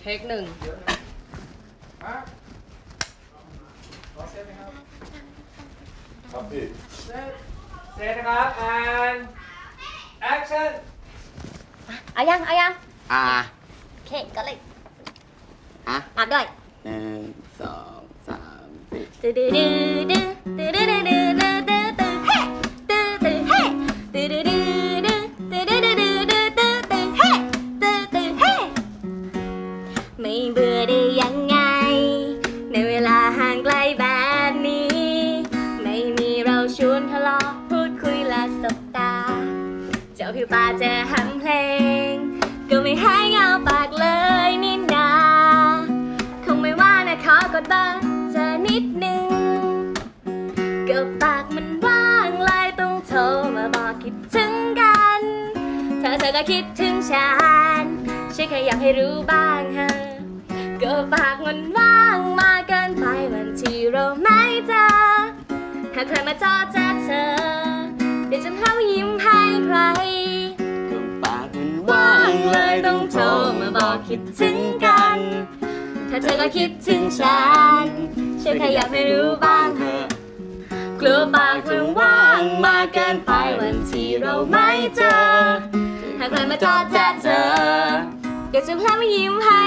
เทคหนึ่งครับพี่เสร็จนะครับ and action เอายังเอายังอ่าโอเคก็เลยอะอัดด้วยหนึ่งสองสามสี่ตื้อดื้อดื้อดื้อตื้อดื้อ ชวนทะเลาะพูดคุยและสบตา เจ้าผิวตาจอหันเพลง ก็ไม่หายเงาปากเลยนี่นาคงไม่ว่านะขอกดเบอร์เธอนิดนึงก็ปากมันว่างเลยต้องโทรมาบอกคิดถึงกันเธอเธอก็คิดถึงฉันฉันแค่อยากให้รู้บ้างฮะก็ปากมันว่างากใครมาจอเจอเธอ เดี๋ยวจะพายิ้มให้ใครก็ปากมันว่างเลยต้องโทรมาบอกคิดถึงกัน ถ้าเธอก็คิดถึงฉันฉันแค่อยากให้รู้บ้างเถอะกลัวปากมันว่างมากเกินไปวันที่เราไม่เจอถ้าใครมาจอดแจเธอเดี๋ยวจะพลายิ้มให้